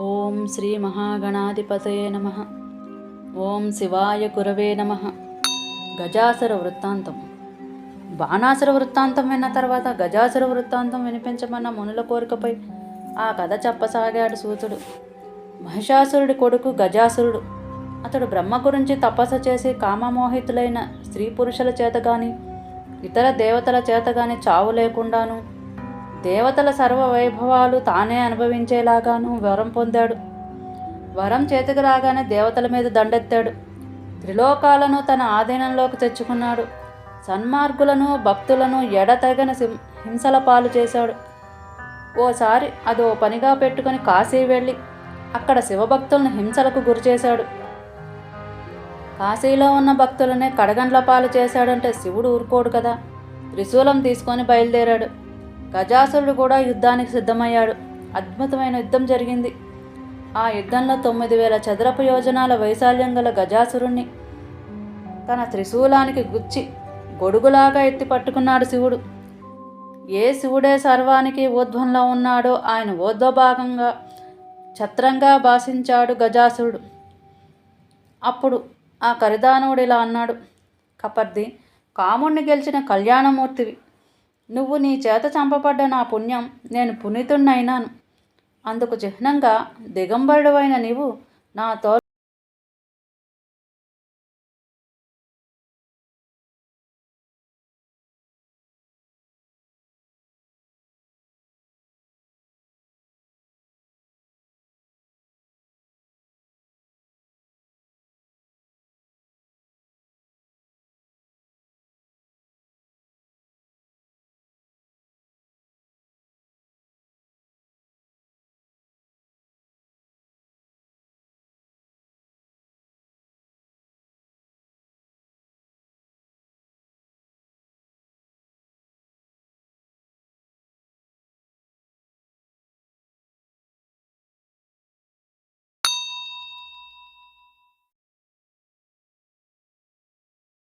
ఓం శ్రీ మహాగణాధిపతయే నమ. ఓం శివాయ గురవే నమ. గజాసుర వృత్తాంతం. బాణాసుర వృత్తాంతం విన్న తర్వాత గజాసుర వృత్తాంతం వినిపించమన్న మునుల కోరికపై ఆ కథ చెప్పసాగాడు సూతుడు. మహిషాసురుడి కొడుకు గజాసురుడు. అతడు బ్రహ్మ గురించి తపస్సు చేసి కామమోహితులైన స్త్రీ పురుషుల చేత కానీ ఇతర దేవతల చేత కానీ చావు లేకుండాను దేవతల సర్వవైభవాలు తానే అనుభవించేలాగాను వరం పొందాడు. వరం చేతికి రాగానే దేవతల మీద దండెత్తాడు. త్రిలోకాలను తన ఆధీనంలోకి తెచ్చుకున్నాడు. సన్మార్గులను భక్తులను ఎడతెగని హింసల పాలు చేశాడు. ఓసారి అది ఓ పనిగా పెట్టుకొని కాశీ వెళ్ళి అక్కడ శివభక్తులను హింసలకు గురిచేశాడు కాశీలో ఉన్న భక్తులనే కడగండ్ల పాలు చేశాడంటే శివుడు ఊరుకోడు కదా. త్రిశూలం తీసుకొని బయలుదేరాడు. గజాసురుడు కూడా యుద్ధానికి సిద్ధమయ్యాడు. అద్భుతమైన యుద్ధం జరిగింది. ఆ యుద్ధంలో తొమ్మిది వేల చదరపు యోజనాల వైశాల్యం గల గజాసురుణ్ణి తన త్రిశూలానికి గుచ్చి గొడుగులాగా ఎత్తి పట్టుకున్నాడు శివుడు. ఏ శివుడే సర్వానికి ఊర్ధ్వంలో ఉన్నాడో ఆయన ఊర్ధ్వభాగంగా ఛత్రంగా భాషించాడు గజాసురుడు. అప్పుడు ఆ కరిదానుడు ఇలా అన్నాడు కపర్ది కాముణ్ణి గెలిచిన కళ్యాణమూర్తివి. నువ్వు నీ చేత చంపబడ్డ నా పుణ్యం నేను పునీతుణ్ణైనాను. అందుకు చిహ్నంగా దిగంబరుడవైన నీవు నా తో